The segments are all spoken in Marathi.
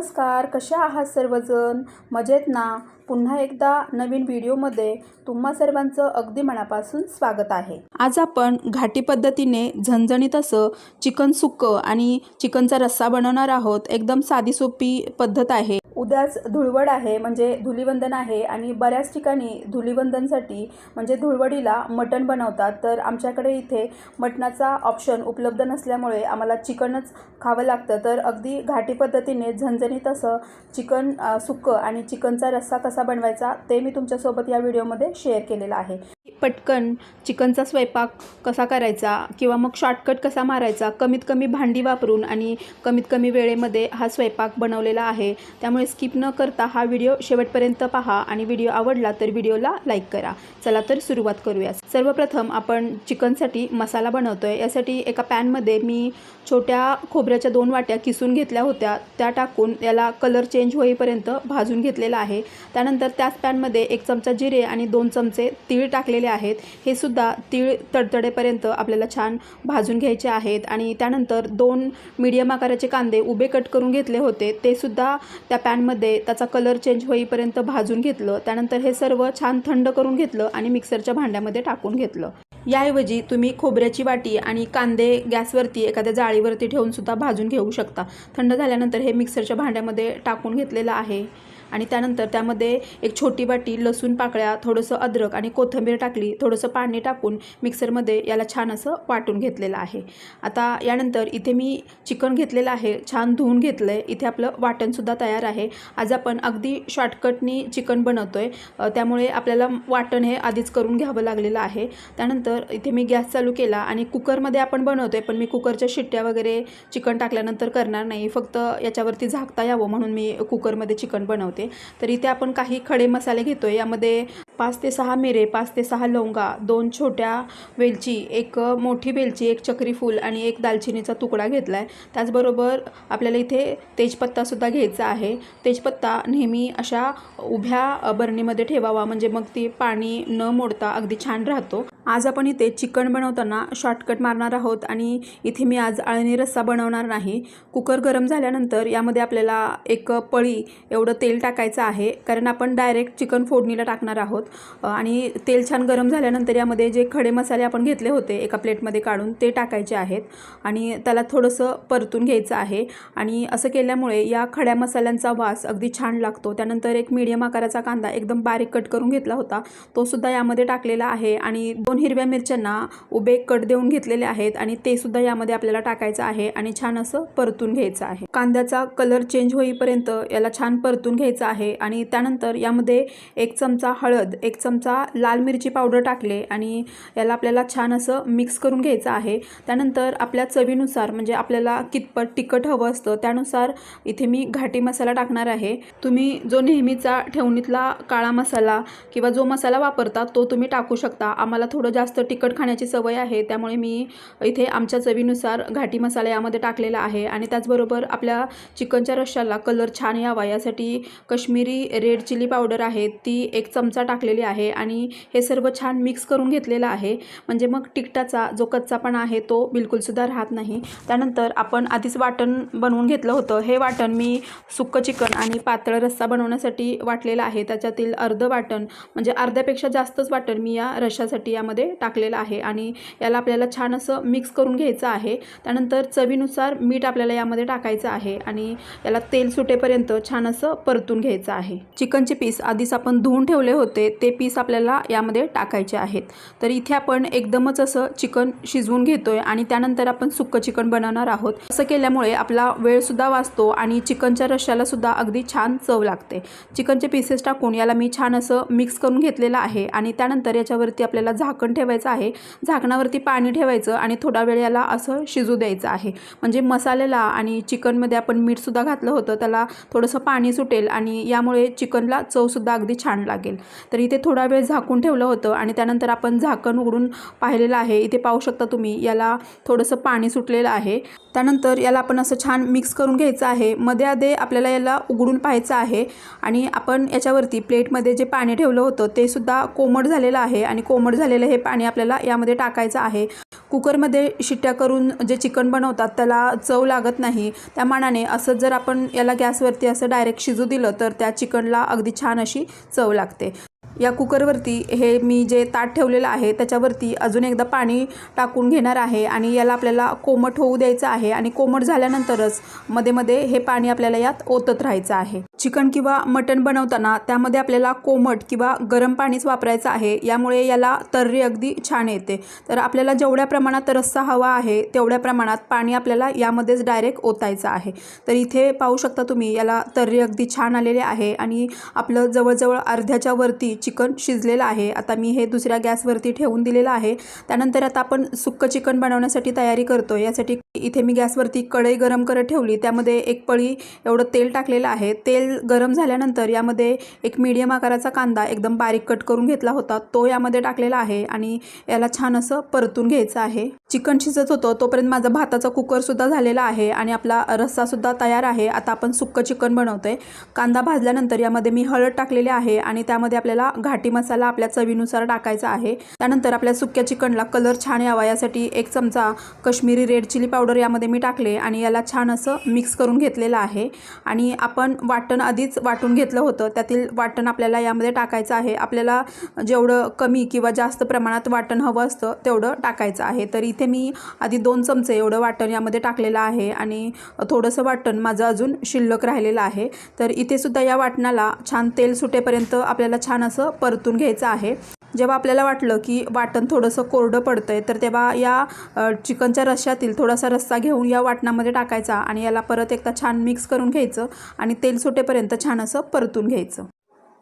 नमस्कार कशा आहात सर्वजण? मजेत ना? पुन्हा एकदा नवीन व्हिडिओमध्ये तुम्हा सर्वांचं अगदी मनापासून स्वागत आहे. आज आपण घाटी पद्धतीने झणझणीत असं चिकन सुक्कं आणि चिकनचा रस्सा बनवणार आहोत. एकदम साधी सोपी पद्धत आहे. उद्याच धुळवड आहे म्हणजे धुलिवंदन आहे आणि बऱ्याच ठिकाणी धुलिवंदनसाठी म्हणजे धुळवडीला मटण बनवतात. तर आमच्याकडे इथे मटणाचा ऑप्शन उपलब्ध नसल्यामुळे आम्हाला चिकनच खावं लागतं. तर अगदी घाटी पद्धतीने झणझणीत असं चिकन सुक्कं आणि चिकनचा रस्सा कसा बनवायचा ते मी तुमच्यासोबत या व्हिडिओमध्ये शेअर केलेला आहे. पटकन चिकनचा स्वयंपाक कसा करायचा किंवा मग शॉर्टकट कसा मारायचा कमीत कमी भांडी वापरून आणि कमीत कमी वेळेमध्ये हा स्वयंपाक बनवलेला आहे. त्यामुळे स्किप न करता हा व्हिडिओ शेवटपर्यंत पहा आणि व्हिडिओ आवडला तर व्हिडिओला लाईक करा. चला तर सुरुवात करूया. सर्वप्रथम आपण चिकनसाठी मसाला बनवतो आहे यासाठी एका पॅनमध्ये मी छोट्या खोबऱ्याच्या दोन वाट्या किसून घेतल्या होत्या. त्या टाकून याला कलर चेंज होईपर्यंत भाजून घेतलेला आहे. त्यानंतर त्याच पॅनमध्ये एक चमचा जिरे आणि दोन चमचे तीळ टाकलेले आहेत. हे सुद्धा तीळ तडतडेपर्यंत आपल्याला छान भाजून घ्यायचे आहेत. आणि त्यानंतर दोन मीडियम आकाराचे कांदे उभे कट करून घेतले होते. ते सुद्धा त्या पॅनमध्ये त्याचा कलर चेंज होईपर्यंत भाजून घेतलं. त्यानंतर हे सर्व छान थंड करून घेतलं आणि मिक्सरच्या भांड्यामध्ये टाकून घेतलं. याऐवजी तुम्ही खोबऱ्याची वाटी आणि कांदे गॅसवरती एखाद्या जाळीवरती ठेवून सुद्धा भाजून घेऊ शकता. थंड झाल्यानंतर हे मिक्सरच्या भांड्यामध्ये टाकून घेतलेलं आहे. आणि त्यानंतर त्यामध्ये एक छोटी वाटी लसूण पाकळ्या थोडंसं अद्रक आणि कोथिंबीर टाकली थोडंसं पाणी टाकून मिक्सरमध्ये याला छान असं वाटून घेतलेलं आहे. आता यानंतर इथे मी चिकन घेतलेलं आहे छान धुवून घेतलं आहे इथे आपलं वाटणसुद्धा तयार आहे. आज आपण अगदी शॉर्टकटनी चिकन बनवतो आहे त्यामुळे आपल्याला वाटण हे आधीच करून घ्यावं लागलेलं आहे. त्यानंतर इथे मी गॅस चालू केला आणि कुकरमध्ये आपण बनवतो आहे पण मी कुकरच्या शिट्ट्या वगैरे चिकन टाकल्यानंतर करणार नाही. फक्त याच्यावरती झाकता यावं म्हणून मी कुकरमध्ये चिकन बनवते. तर इथे आपण काही खडे मसाले घेतो यामध्ये पाच ते सहा मिरे पाच ते सहा लवंगा दोन छोट्या वेलची एक मोठी वेलची एक चक्रीफूल आणि एक दालचिनीचा तुकडा घेतला आहे त्याचबरोबर आपल्याला इथे तेजपत्तासुद्धा घ्यायचा आहे. तेजपत्ता नेहमी अशा उभ्या बरणीमध्ये ठेवावा म्हणजे मग ती पाणी न मोडता अगदी छान राहतो. आज आपण इथे चिकन बनवताना शॉर्टकट मारणार आहोत आणि इथे मी आज आळणी रस्सा बनवणार नाही. कुकर गरम झाल्यानंतर यामध्ये आपल्याला एक पळी एवढं तेल टाकायचं आहे कारण आपण डायरेक्ट चिकन फोडणीला टाकणार आहोत. आणि तेल छान गरम झाल्यानंतर यामध्ये जे खडे मसाले आपण घेतले होते एका प्लेटमध्ये काढून ते टाकायचे आहेत. आणि त्याला थोडंसं परतून घ्यायचं आहे. आणि असं केल्यामुळे या खड्या मसाल्यांचा वास अगदी छान लागतो. त्यानंतर एक मीडियम आकाराचा कांदा एकदम बारीक कट करून घेतला होता. तो सुद्धा यामध्ये टाकलेला आहे आणि दोन हिरव्या मिरच्यांना उभे कट देऊन घेतलेले आहेत आणि ते सुद्धा यामध्ये आपल्याला टाकायचं आहे आणि छान असं परतून घ्यायचं आहे. कांद्याचा कलर चेंज होईपर्यंत याला छान परतून घ्यायचं आहे आणि त्यानंतर यामध्ये एक चमचा हळद एक चमचा लाल मिरची पावडर टाकले आणि याला आपल्याला छान असं मिक्स करून घ्यायचं आहे. त्यानंतर आपल्या चवीनुसार म्हणजे आपल्याला कितपत तिखट हवं असतं त्यानुसार इथे मी घाटी मसाला टाकणार आहे. तुम्ही जो नेहमीचा ठेवणीतला काळा मसाला किंवा जो मसाला वापरता तो तुम्ही टाकू शकता. आम्हाला थोडं जास्त तिखट खाण्याची सवय आहे त्यामुळे मी इथे आमच्या चवीनुसार घाटी मसाला यामध्ये टाकलेला आहे आणि त्याचबरोबर आपल्या चिकनच्या रश्श्याला कलर छान यावा. यासाठी कश्मीरी रेड चिली पावडर आहे ती एक चमचा टाकलेली आहे आणि हे सर्व छान मिक्स करून घेतलेलं आहे. म्हणजे मग तिखटाचा जो कच्चापणा आहे तो बिलकुलसुद्धा राहत नाही. त्यानंतर आपण आधीच वाटण बनवून घेतलं होतं. हे वाटण मी सुक्कं चिकन आणि पातळ रस्सा बनवण्यासाठी वाटलेलं आहे. त्याच्यातील अर्ध वाटण म्हणजे अर्ध्यापेक्षा जास्तच वाटण मी या रशासाठी यामध्ये टाकलेलं आहे आणि याला आपल्याला छान असं मिक्स करून घ्यायचं आहे. त्यानंतर चवीनुसार मीठ आपल्याला यामध्ये टाकायचं आहे आणि याला तेल सुटेपर्यंत छान असं परतून घ्यायचं आहे. चिकनचे पीस आधीच आपण धुवून ठेवले होते. ते पीस आपल्याला यामध्ये टाकायचे आहेत. तर इथे आपण एकदमच असं चिकन शिजवून घेतोय आणि त्यानंतर आपण सुक्कं चिकन बनवणार आहोत. असं केल्यामुळे आपला वेळसुद्धा वाचतो आणि चिकनच्या रश्श्याला सुद्धा अगदी छान चव लागते. चिकनचे पीसेस टाकून याला मी छान असं मिक्स करून घेतलेलं आहे आणि त्यानंतर याच्यावरती आपल्याला झाकण ठेवायचं आहे. झाकणावरती पाणी ठेवायचं आणि थोडा वेळ याला असं शिजू द्यायचं आहे. म्हणजे मसाल्याला आणि चिकनमध्ये आपण मीठसुद्धा घातलं होतं त्याला थोडंसं पाणी सुटेल आणि यामुळे चिकनला चवसुद्धा अगदी छान लागेल. तर तर इथे थोडा वेळ झाकून ठेवलं होतं आणि त्यानंतर आपण झाकण उघडून पाहिलेलं आहे. इथे पाहू शकता तुम्ही याला थोडंसं पाणी सुटलेलं आहे. त्यानंतर याला आपण असं छान मिक्स करून घ्यायचं आहे. मध्ये आधे आपल्याला याला उघडून पाहायचं आहे आणि आपण याच्यावरती प्लेटमध्ये जे पाणी ठेवलं होतं ते सुद्धा कोमट झालेलं आहे आणि कोमट झालेलं हे पाणी आपल्याला यामध्ये टाकायचं आहे. कुकरमध्ये शिट्ट्या करून जे चिकन बनवतात त्याला चव लागत नाही. त्या मानाने असं जर आपण याला गॅसवरती असं डायरेक्ट शिजू दिलं तर त्या चिकनला अगदी छान अशी चव लागते. या कुकरवरती हे मी जे ताट ठेवलेलं आहे त्याच्यावरती अजून एकदा पाणी टाकून घेणार आहे आणि याला आपल्याला कोमट होऊ द्यायचं आहे आणि कोमट झाल्यानंतरच मध्ये मध्ये हे पाणी आपल्याला यात ओतत राहायचं आहे. चिकन किंवा मटण बनवताना त्यामध्ये आपल्याला कोमट किंवा गरम पाणीच वापरायचं आहे. यामुळे याला तर्री अगदी छान येते. तर आपल्याला जेवढ्या प्रमाणात रस्सा हवा आहे तेवढ्या प्रमाणात पाणी आपल्याला यामध्येच डायरेक्ट ओतायचं आहे. तर इथे पाहू शकता तुम्ही याला तर्री अगदी छान आलेले आहे आणि आपलं जवळजवळ अर्ध्याच्या वरती चिकन शिजलेलं आहे. आता मी हे दुसऱ्या गॅसवरती ठेवून दिलेलं आहे. त्यानंतर आता आपण सुक्कं चिकन बनवण्यासाठी तयारी करतो यासाठी इथे मी गॅसवरती कढई गरम करत ठेवली. त्यामध्ये एक पळी एवढं तेल टाकलेलं आहे. तेल गरम झाल्यानंतर यामध्ये एक मीडियम आकाराचा कांदा एकदम बारीक कट करून घेतला होता. तो यामध्ये टाकलेला आहे आणि याला छान असं परतून घ्यायचं आहे. चिकन शिजत होतं. तोपर्यंत माझा भाताचा कुकरसुद्धा झालेला आहे आणि आपला रस्सासुद्धा तयार आहे. आता आपण सुक्कं चिकन बनवतो आहे कांदा भाजल्यानंतर यामध्ये मी हळद टाकलेली आहे आणि त्यामध्ये आपल्याला घाटी मसाला आपल्या चवीनुसार टाकायचा आहे. त्यानंतर आपल्या सुक्या चिकनला कलर छान यावा. यासाठी एक चमचा कश्मीरी रेड चिली पावडर यामध्ये मी टाकले आणि याला छान असं मिक्स करून घेतलेलं आहे. आणि आपण वाटण आधीच वाटून घेतलं होतं. त्यातील वाटण आपल्याला यामध्ये टाकायचं आहे. आपल्याला जेवढं कमी किंवा जास्त प्रमाणात वाटण हवं असतं तेवढं टाकायचं आहे. तर इथे मी आधी दोन चमचे एवढं वाटण यामध्ये टाकलेलं आहे आणि थोडंसं वाटण माझं अजून शिल्लक राहिलेलं आहे. तर इथे सुद्धा या वाटणाला छान तेल सुटेपर्यंत आपल्याला छान असं परतून घ्यायचं आहे. जेव्हा आपल्याला वाटलं की वाटण थोडंसं कोरडं पडतं आहे तर तेव्हा या चिकनच्या रश्श्यातील थोडासा रस्सा घेऊन या वाटणामध्ये टाकायचा आणि याला परत एकदा छान मिक्स करून घ्यायचं आणि तेल सुटेपर्यंत छान असं परतून घ्यायचं.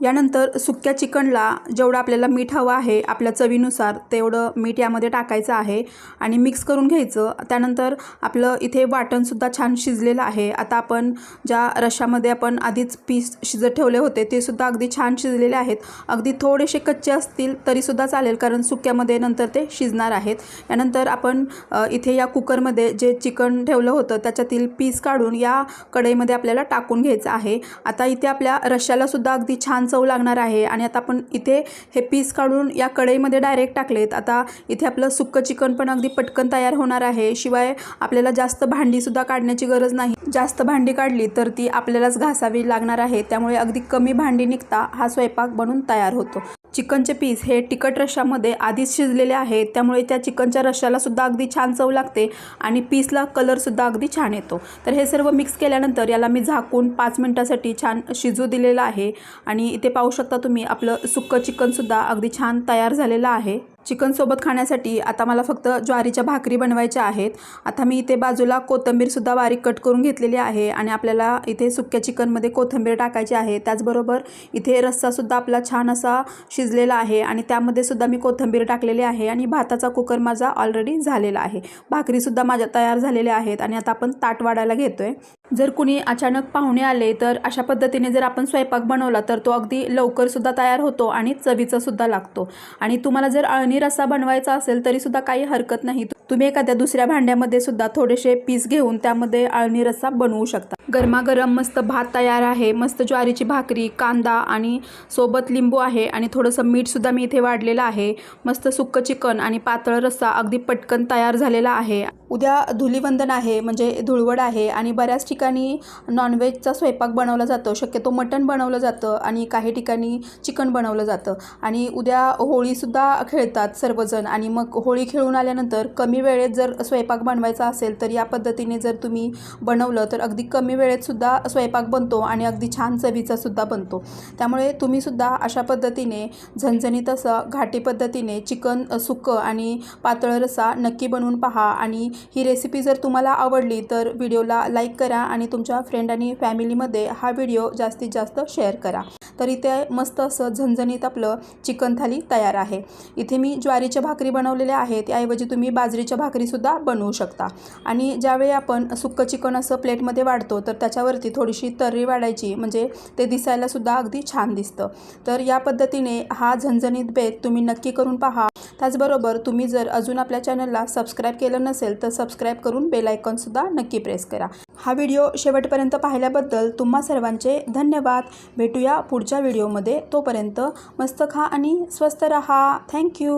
यानंतर सुक्या चिकनला जेवढं आपल्याला मीठ हवं आहे आपल्या चवीनुसार तेवढं मीठ यामध्ये टाकायचं आहे आणि मिक्स करून घ्यायचं. त्यानंतर आपलं इथे वाटणसुद्धा छान शिजलेलं आहे. आता आपण ज्या रशामध्ये आपण आधीच पीस शिजत ठेवले होते ते सुद्धा अगदी छान शिजलेले आहेत. अगदी थोडेसे कच्चे असतील तरीसुद्धा चालेल कारण सुक्यामध्ये नंतर ते शिजणार आहेत. यानंतर आपण इथे या कुकरमध्ये जे चिकन ठेवलं होतं त्याच्यातील पीस काढून या कढईमध्ये आपल्याला टाकून घ्यायचं आहे. आता इथे आपल्या रश्श्यालासुद्धा अगदी छान चव लागणार आहे आणि आता आपण इथे हे पीस काढून या कढईमध्ये डायरेक्ट टाकलेत. आता इथे आपलं सुक्कं चिकन पण अगदी पटकन तयार होणार आहे. शिवाय आपल्याला जास्त भांडीसुद्धा काढण्याची गरज नाही. जास्त भांडी काढली तर ती आपल्यालाच घासावी लागणार आहे. त्यामुळे अगदी कमी भांडी निघता हा स्वयंपाक बनून तयार होतो. चिकनचे पीस हे तिखट रश्श्यामध्ये आधीच शिजलेले आहेत त्यामुळे त्या चिकनच्या रश्श्याला सुद्धा अगदी छान चव लागते आणि पीसला कलरसुद्धा अगदी छान येतो. तर हे सर्व मिक्स केल्यानंतर याला मी झाकून पाच मिनटासाठी छान शिजू दिलेलं आहे आणि इथे पाहू शकता तुम्ही आपलं सुक्कं चिकनसुद्धा अगदी छान तयार झालेलं आहे. चिकनसोबत खाण्यासाठी आता मला फक्त ज्वारीच्या भाकरी बनवायच्या आहेत. आता मी इथे बाजूला कोथिंबीरसुद्धा बारीक कट करून घेतलेली आहे आणि आपल्याला इथे सुक्या चिकनमध्ये कोथिंबीर टाकायची आहे. त्याचबरोबर इथे रस्सासुद्धा आपला छान असा शिजलेला आहे आणि त्यामध्ये सुद्धा मी कोथिंबीर टाकलेली आहे आणि भाताचा कुकर माझा ऑलरेडी झालेला आहे. भाकरीसुद्धा माझ्या तयार झालेल्या आहेत आणि आता आपण ताट वाढायला घेतो आहे जर कुणी अचानक पाहुणे आले तर अशा पद्धतीने जर आपण स्वयंपाक बनवला तर तो अगदी लवकरसुद्धा तयार होतो आणि चवीचासुद्धा लागतो. आणि तुम्हाला जर अळणी रस्सा बनवायचा असेल तरीसुद्धा काही हरकत नाही. तुम्ही एखाद्या दुसऱ्या भांड्यामध्ये सुद्धा थोडेसे पीस घेऊन त्यामध्ये अळणी रस्सा बनवू शकता. गरमागरम मस्त भात तयार आहे. मस्त ज्वारीची भाकरी कांदा आणि सोबत लिंबू आहे आणि थोडंसं मीठसुद्धा मी इथे वाढलेलं आहे. मस्त सुक्कं चिकन आणि पातळ रस्सा अगदी पटकन तयार झालेला आहे. उद्या धुलीवंदन आहे म्हणजे धुळवड आहे आणि बऱ्याच ठिकाणी नॉनव्हेजचा स्वयंपाक बनवला जातो. शक्यतो मटण बनवलं जातं आणि काही ठिकाणी चिकन बनवलं जातं. आणि उद्या होळीसुद्धा खेळतात सर्वजण आणि मग होळी खेळून आल्यानंतर कमी वेळेत जर स्वयंपाक बनवायचा असेल तर या पद्धतीने जर तुम्ही बनवलं तर अगदी कमी वेळेतसुद्धा स्वयंपाक बनतो आणि अगदी छान चवीचासुद्धा बनतो. त्यामुळे तुम्हीसुद्धा अशा पद्धतीने झणझणीत असं घाटी पद्धतीने चिकन सुकं आणि पातळ रस्सा नक्की बनवून पहा आणि ही रेसिपी जर तुम्हाला आवडली तर व्हिडिओला लाईक करा आणि तुमच्या फ्रेंड आणि फॅमिलीमध्ये हा व्हिडिओ जास्तीत जास्त शेअर करा. तर इथे मस्त असं झणझणीत आपलं चिकन थाली तयार आहे. इथे मी ज्वारीच्या भाकरी बनवलेल्या आहेत. त्याऐवजी तुम्ही बाजरीच्या भाकरीसुद्धा बनवू शकता. आणि ज्यावेळी आपण सुक्कं चिकन असं प्लेटमध्ये वाढतो तर त्याच्यावरती थोडीशी तर्री वाढायची म्हणजे ते दिसायलासुद्धा अगदी छान दिसतं. तर या पद्धतीने हा झणझणीत बेत तुम्ही नक्की करून पहा. त्याचबरोबर तुम्ही जर अजून आपल्या चॅनलला सबस्क्राईब केलं नसेल तर तर सबस्क्राईब करून बेल आयकॉनसुद्धा नक्की प्रेस करा. हा व्हिडिओ शेवटपर्यंत पाहिल्याबद्दल तुम्हा सर्वांचे धन्यवाद. भेटूया पुढच्या व्हिडिओमध्ये तोपर्यंत मस्त खा आणि स्वस्त रहा. थँक्यू